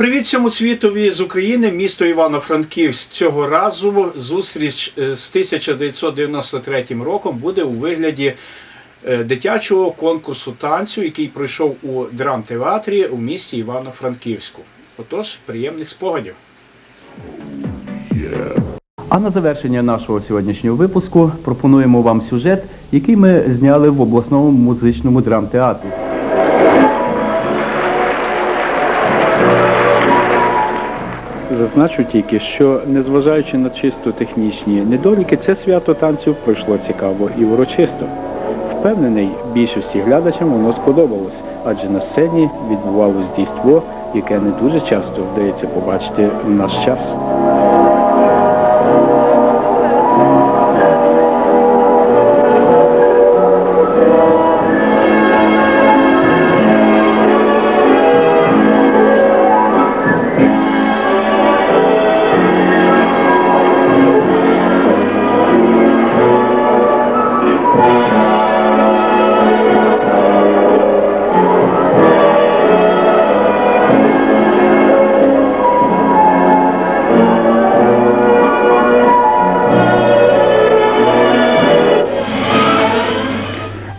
Привіт всьому світові з України, місто Івано-Франківськ. Цього разу зустріч е, з 1993 роком буде у вигляді е, дитячого конкурсу танцю, який пройшов у драмтеатрі у місті Івано-Франківську. Отож, приємних спогадів. А на завершення нашого сьогоднішнього випуску пропонуємо вам сюжет, який ми зняли в обласному музичному драмтеатрі. Зазначу тільки, що незважаючи на чисто технічні недоліки, це свято танців пройшло цікаво і урочисто. Впевнений, більшості глядачам воно сподобалось, адже на сцені відбувалось дійство, яке не дуже часто вдається побачити в наш час.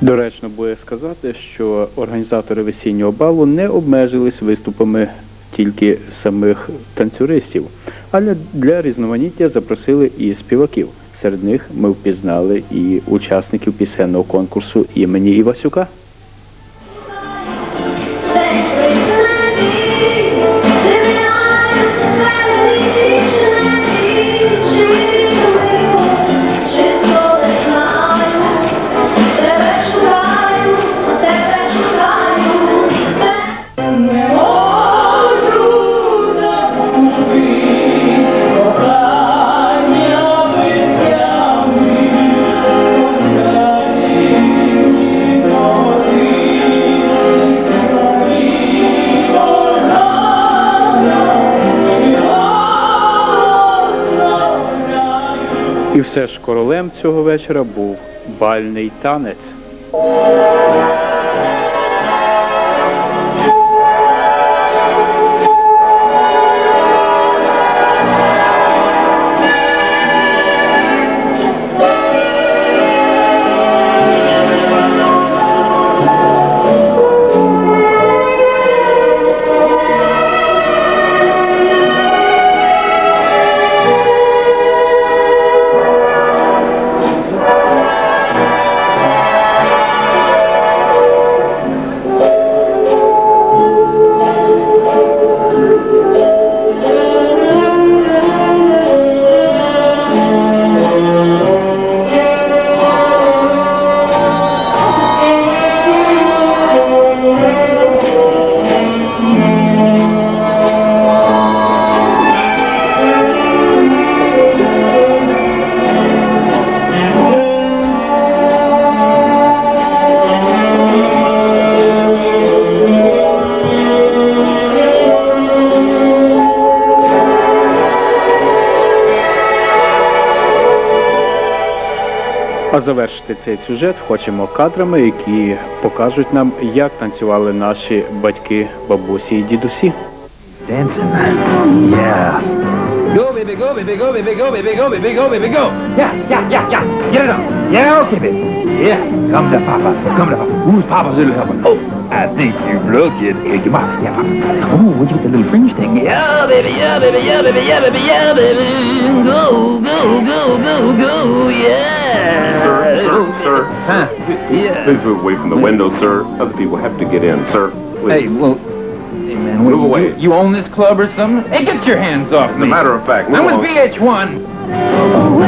Доречно буде сказати, що організатори весіннього балу не обмежились виступами тільки самих танцюристів, але для різноманіття запросили і співаків. Серед них ми впізнали і учасників пісенного конкурсу імені Івасюка. Все ж королем цього вечора був бальний танець. А завершити цей сюжет хочемо кадрами, які покажуть нам, як танцювали наші батьки, бабусі і дідусі. Dancing. Yeah. Go, baby, go, baby, go, baby, go, baby, go, baby, go, baby, go. Yeah, yeah, yeah, yeah. Get it on. Yeah, okay, baby. Yeah. Come to Papa. Come to Papa. Who's Papa's little helper? Oh, I think you look it. Here, your mom. Yeah, Papa. Oh, where'd you get the little fringe thing? Yeah, baby, yeah, baby, yeah, baby, yeah, baby, yeah, baby. Go, go, go, go, go, yeah. Sir, sir, sir. Huh? Yeah. Please move away from the window, sir. Other people have to get in, sir. Please. Hey, well, hey, man, Move away. You, you own this club or something? Hey, get your hands off As me. a matter of fact, move I'm with along. VH1.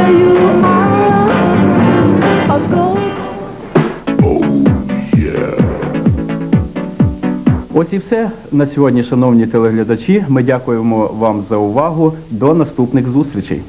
Ось і все на сьогодні, шановні телеглядачі. Ми дякуємо вам за увагу. До наступних зустрічей.